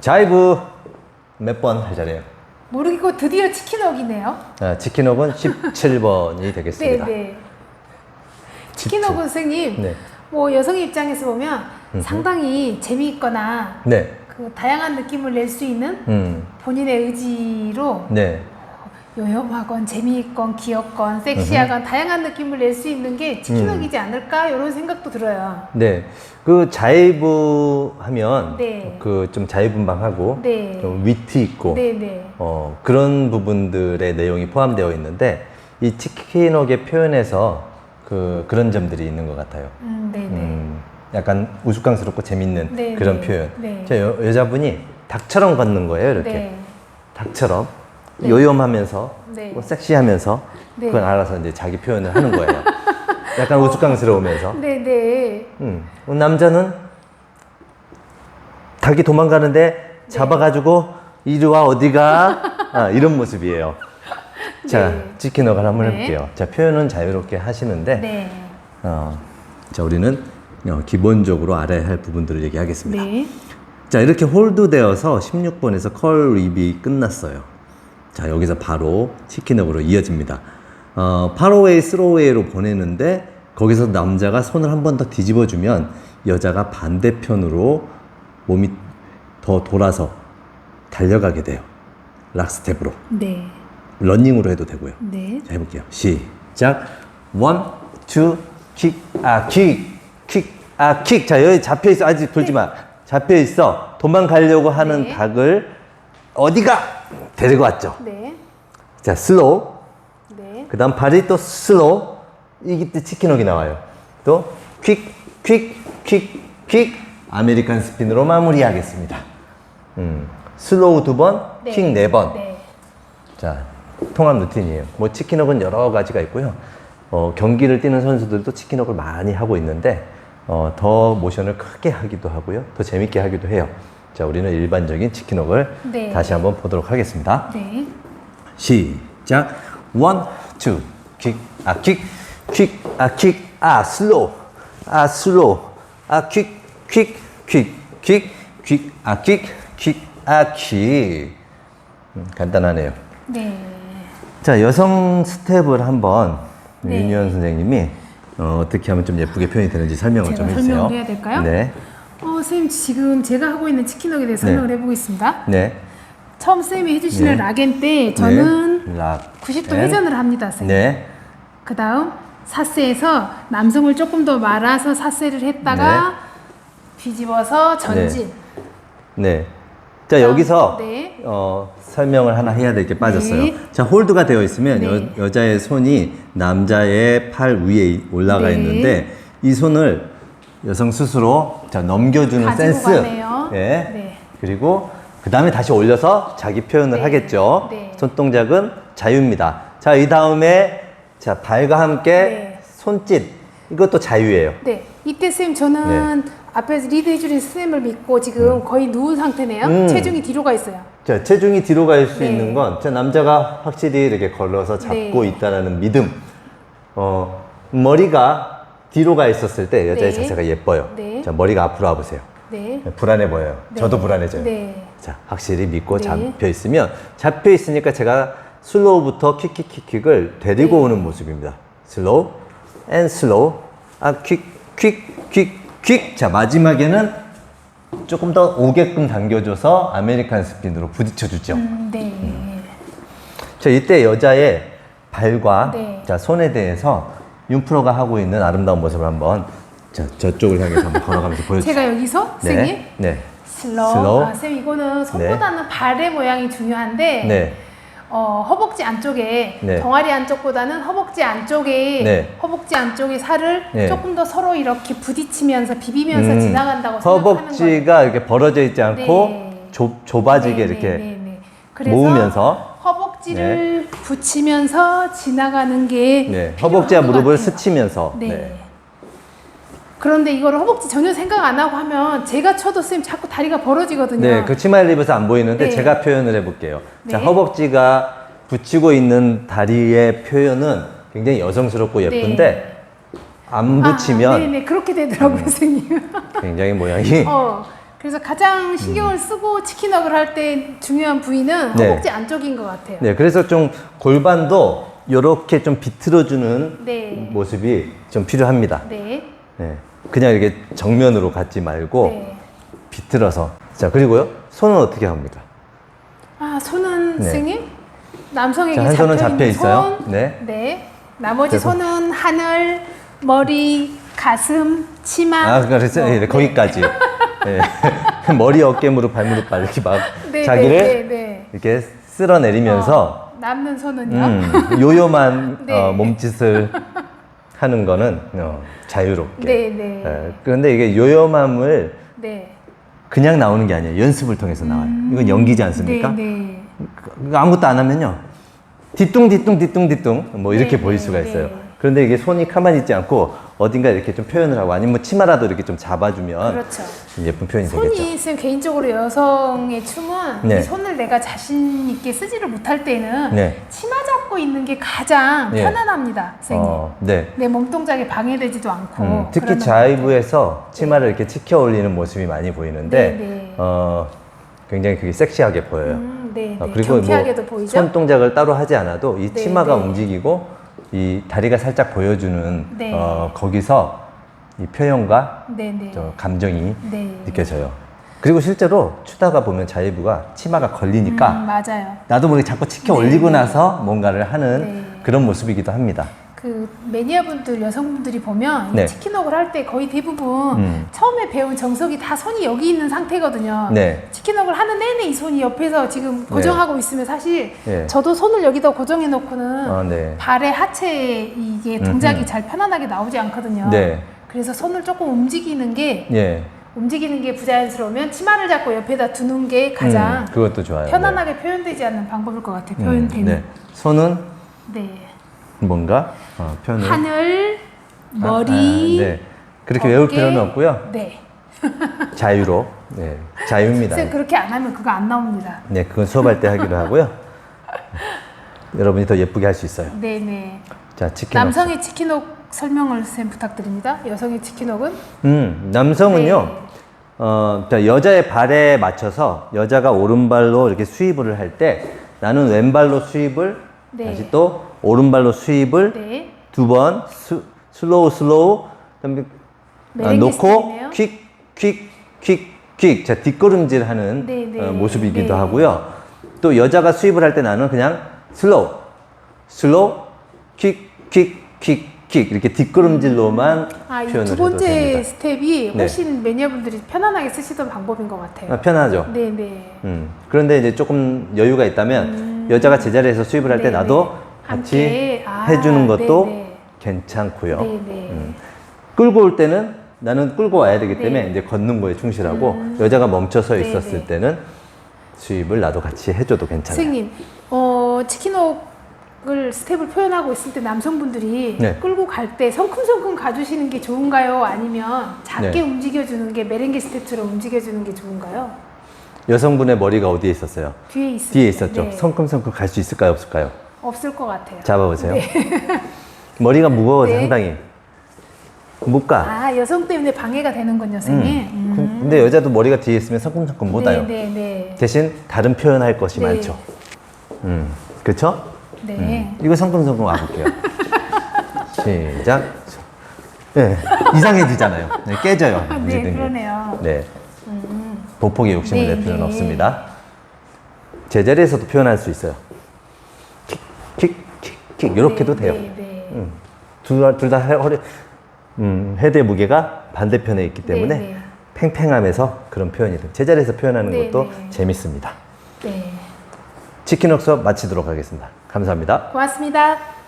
자이브 몇 번 할 자리예요? 모르겠고 드디어 치킨옥이네요. 아, 치킨옥은 17번이 되겠습니다. 네네. 치킨옥 선생님, 네. 뭐 여성 입장에서 보면 음흠. 상당히 재미있거나 네. 그 다양한 느낌을 낼 수 있는 음. 본인의 의지로 네. 요염하건 재미있건 귀엽건 섹시하건 다양한 느낌을 낼 수 있는 게 치킨옥이지 음. 않을까 이런 생각도 들어요. 네. 그 자이브 하면 네. 그 좀 자유분방하고 네. 좀 위트 있고 네 네. 어, 그런 부분들의 내용이 포함되어 있는데 이 치킨옥의 표현에서 그 그런 점들이 있는 것 같아요. 음, 네 네. 음, 약간 우스꽝스럽고 재밌는 네, 그런 네. 표현. 네. 저 여, 여자분이 닭처럼 걷는 거예요, 이렇게. 네. 닭처럼 네. 요염하면서 네. 뭐 섹시하면서 네. 그건 알아서 이제 자기 표현을 하는 거예요. 약간 우스꽝스러우면서. 네네. 음. 남자는 닭이 도망가는데 네. 잡아가지고 이리 와 어디가 아, 이런 모습이에요. 자 네. 치킨어갈 한번 네. 해볼게요. 자 표현은 자유롭게 하시는데 네. 어, 자 우리는 어, 기본적으로 알아야 할 부분들을 얘기하겠습니다. 네. 자 이렇게 홀드되어서 16번에서 컬 립이 끝났어요. 자 여기서 바로 치킨업으로 이어집니다. 어, 파로웨이 스로웨이로 보내는데 거기서 남자가 손을 한 번 더 뒤집어주면 여자가 반대편으로 몸이 더 돌아서 달려가게 돼요. 락스텝으로 네. 러닝으로 해도 되고요. 네. 자 해볼게요. 시작. 원, 투, 킥, 아, 킥, 킥, 아, 킥. 자, 여기 잡혀 있어. 아직 돌지 마. 잡혀 있어. 도망가려고 하는 네. 닭을 어디가 데리고 왔죠. 네. 자, 슬로우. 네. 그 다음 발이 또 슬로우. 이때 치킨옥이 나와요. 또 퀵, 퀵, 퀵, 퀵. 아메리칸 스핀으로 마무리하겠습니다. 음, 슬로우 두 번, 네. 퀵네 번. 네. 자, 통합 루틴이에요. 뭐 치킨업은 여러 가지가 있고요. 어, 경기를 뛰는 선수들도 치킨업을 많이 하고 있는데 어, 더 모션을 크게 하기도 하고요. 더 재밌게 하기도 해요. 자, 우리는 일반적인 치킨업을 네. 다시 한번 보도록 하겠습니다. 네. 시작. 원, 투, 킥, 아, 킥, 킥, 아, 킥, 아, 슬로우, 아, 슬로우, 아, 킥, 킥, 킥, 킥, 킥, 아, 킥, 킥, 아, 킥. 음, 간단하네요. 네. 자, 여성 스텝을 한번 네. 윤유현 선생님이 어, 떻게 하면 좀 예쁘게 표현이 되는지 설명을 제가 좀 해주세요. 설명을 해야 될까요? 네. 어, 선생님 지금 제가 하고 있는 치킨옥에 대해서 네. 설명을 해보겠습니다. 네. 처음 선생님이 해주시는 네. 락엔 때 저는 네. 락. 90도 네. 회전을 합니다, 선생님. 네. 그 다음 사세에서 남성을 조금 더 말아서 사세를 했다가 뒤집어서 전진. 네. 자, 여기서 네. 어, 설명을 하나 해야 될 게 빠졌어요. 네. 자, 홀드가 되어 있으면 네. 여, 여자의 손이 남자의 팔 위에 올라가 네. 있는데 이 손을 여성 스스로 자, 넘겨주는 가지고 센스. 가네요. 예. 네. 그리고 그 다음에 다시 올려서 자기 표현을 네. 하겠죠. 네. 손동작은 자유입니다. 자, 이 다음에 자, 발과 함께 네. 손짓. 이것도 자유예요. 네. 이때 쌤 저는 앞에서 리드 해주는 쌤을 믿고 지금 거의 누운 상태네요. 음. 체중이 뒤로 가 있어요. 자, 체중이 뒤로 갈수 네. 있는 건, 자, 남자가 확실히 이렇게 걸러서 잡고 네. 있다는 믿음. 어, 머리가 뒤로 가 있었을 때 여자의 네. 자세가 예뻐요. 네. 자, 머리가 앞으로 와보세요. 네. 불안해 보여요. 네. 저도 불안해져요. 네. 자, 확실히 믿고 네. 잡혀 있으면, 잡혀 있으니까 제가 슬로우부터 킥킥킥킥을 데리고 네. 오는 모습입니다. 슬로우, 앤 슬로우, 아, 킥, 킥, 킥, 킥. 자, 마지막에는 조금 더 오게끔 당겨줘서 아메리칸 스핀으로 부딪혀 주죠. 음, 네. 자, 이때 여자의 발과 네. 자, 손에 대해서 윤프로가 하고 있는 아름다운 모습을 한번 자, 저쪽을 향해서 한번 걸어가면서 보여주세요. 제가 여기서 선생님 네. 네. 슬로우. 슬로우. 아, 쌤 이거는 손보다는 발의 모양이 중요한데 네. 어, 허벅지 안쪽에 네. 덩아리 안쪽보다는 허벅지 안쪽에 네. 허벅지 안쪽에 살을 네. 조금 더 서로 이렇게 부딪히면서 비비면서 음, 지나간다고 생각하는 거예요. 허벅지가 이렇게 벌어져 있지 않고 네. 좁, 좁아지게 네, 이렇게 네, 네, 네. 그래서 모으면서 허벅지를 붙이면서 지나가는 게 네, 허벅지와 필요한 것 무릎을 같아요. 스치면서 네. 네. 그런데 이거를 허벅지 전혀 생각 안 하고 하면 제가 쳐도 쌤 자꾸 다리가 벌어지거든요. 네, 그 치마를 입어서 안 보이는데 네. 제가 표현을 해볼게요. 자, 네. 허벅지가 붙이고 있는 다리의 표현은 굉장히 여성스럽고 예쁜데 안 붙이면 아, 네네 그렇게 되더라고요, 선생님. 굉장히 모양이 어, 그래서 가장 신경을 쓰고 치킨업을 할 때 중요한 부위는 음. 네. 허벅지 안쪽인 것 같아요. 네, 그래서 좀 골반도 이렇게 좀 비틀어주는 네. 모습이 좀 필요합니다. 네. 네, 그냥 이렇게 정면으로 갖지 말고 네. 비틀어서. 자, 그리고요, 손은 어떻게 합니까? 아 손은 네. 선생님 남성에게 자, 한 손은 잡혀 잡혀 있는 있어요. 손, 네. 네. 나머지 그래서- 손은 하늘, 머리, 가슴, 치마. 아, 그래서 뭐, 네, 거기까지. 네. 머리, 어깨, 무릎, 발, 무릎, 발 이렇게 막 네, 자기를 네, 네, 네. 이렇게 쓸어내리면서 어, 남는 손은요. 음, 요요만 네. 어, 몸짓을 하는 거는 어, 자유롭게. 네, 네. 예, 그런데 이게 요요함을 네. 그냥 나오는 게 아니에요. 연습을 통해서 나와요. 이건 연기지 않습니까? 네, 네. 그 아무것도 안 하면요. 뒤뚱 뒤뚱 뒤뚱 뒤뚱 뭐 이렇게 네, 보일 네, 수가 네. 있어요. 그런데 이게 손이 가만히 있지 않고 어딘가 이렇게 좀 표현을 하고 아니면 뭐 치마라도 이렇게 좀 잡아주면 그렇죠. 좀 예쁜 표현이 손이 되겠죠. 쌤 개인적으로 여성의 춤은 네. 이 손을 내가 자신 있게 쓰지를 못할 때는 네. 치마 잡고 있는 게 가장 네. 편안합니다, 선생님. 어, 네. 내 몸동작에 방해되지도 않고. 음, 특히 자이브에서 치마를 이렇게 치켜 올리는 모습이 많이 보이는데 네, 네. 어, 굉장히 그게 섹시하게 보여요. 음, 네, 어, 네. 그리고 뭐 경쾌하게도 보이죠? 손 동작을 따로 하지 않아도 이 네, 치마가 네. 움직이고 이 다리가 살짝 보여주는 네. 어, 거기서 이 표현과 네, 네. 저 감정이 네. 느껴져요. 그리고 실제로 추다가 보면 자이브가 치마가 걸리니까 음, 맞아요. 나도 모르게 자꾸 치켜 네, 올리고 네. 나서 뭔가를 하는 네. 그런 모습이기도 합니다. 그 매니아분들 여성분들이 보면 네. 이 치킨웍을 할 때 거의 대부분 음. 처음에 배운 정석이 다 손이 여기 있는 상태거든요. 네. 치킨웍을 하는 내내 이 손이 옆에서 지금 고정하고 있으면 사실 네. 저도 손을 여기다 고정해 놓고는 아, 네. 발의 하체 이게 동작이 음흠. 잘 편안하게 나오지 않거든요. 네. 그래서 손을 조금 움직이는 게 예. 움직이는 게 부자연스러우면 치마를 잡고 옆에다 두는 게 가장 음, 그것도 좋아요. 편안하게 표현되지 않는 방법일 것 같아요. 네. 음, 표현되는. 네. 손은 네. 뭔가 어, 표현을 하늘, 아, 머리, 아, 네. 그렇게 외울 어깨. 필요는 없고요. 네. 자유로. 네. 자유입니다. 쌤 그렇게 안 하면 그거 안 나옵니다. 네, 그건 수업할 때 하기로 하고요. 여러분이 더 예쁘게 할 수 있어요. 네 네. 자, 치킨. 남성의 치킨옥 설명을 쌤 부탁드립니다. 여성의 치킨옥은 음, 남성은요. 네. 어, 자, 여자의 발에 맞춰서 여자가 오른발로 이렇게 수입을 할 때 나는 왼발로 수입을 네. 다시 또 오른발로 수입을 네. 두번 슬로우 슬로우 그다음에 아, 메렝게 놓고. 퀵 퀵 퀵 퀵 자 뒷걸음질 하는 네, 네. 어, 모습이기도 네. 하고요. 또 여자가 수입을 할 때 나는 그냥 슬로우 슬로우 퀵 퀵퀵 퀵 이렇게 뒷걸음질로만 아, 이 표현을 두 번째. 스텝이 네. 훨씬 매니아분들이 편안하게 쓰시던 방법인 것 같아요. 아, 편하죠. 네네. 음. 그런데 이제 조금 여유가 있다면 여자가 제자리에서 수입을 할때 음. 네, 나도 네. 같이. 아, 해주는 것도 네, 네. 괜찮고요. 네네. 음. 끌고 올 때는 나는 끌고 와야 되기 때문에 네. 음. 이제 걷는 거에 충실하고 여자가 멈춰서 네, 있었을 네. 때는 수입을 나도 같이 해줘도 괜찮아요. 선생님, 어, 치킨옥을 스텝을 표현하고 있을 때 남성분들이 네. 끌고 갈 때 성큼성큼 가주시는 게 좋은가요? 아니면 작게 네. 움직여주는 게 메렝게 스텝처럼 움직여주는 게 좋은가요? 여성분의 머리가 어디에 있었어요? 뒤에 뒤에 때. 있었죠. 네. 성큼성큼 갈 수 있을까요, 없을까요? 없을 것 같아요. 잡아보세요. 머리가 무거워서 네. 상당히 못 가. 아, 여성 때문에 방해가 되는군요, 선생님. 음. 음. 근데 여자도 머리가 뒤에 있으면 성큼성큼 못 와요. 네, 네, 네. 대신 다른 표현할 것이 네. 많죠. 음, 그렇죠? 네. 이거 성큼성큼 와볼게요. 시작. 네, 이상해지잖아요. 네, 깨져요. 네. 그러네요. 네. 보폭의 욕심을 네, 낼 필요는 네. 없습니다. 제자리에서도 표현할 수 있어요. 킥, 이렇게도 네, 돼요. 네, 네. 음, 둘다 허리, 음, 헤드의 무게가 반대편에 있기 때문에 네, 네. 팽팽하면서 그런 표현이 돼요. 제자리에서 표현하는 네, 것도 네. 재밌습니다. 네. 치킨 웍수업 마치도록 하겠습니다. 감사합니다. 고맙습니다.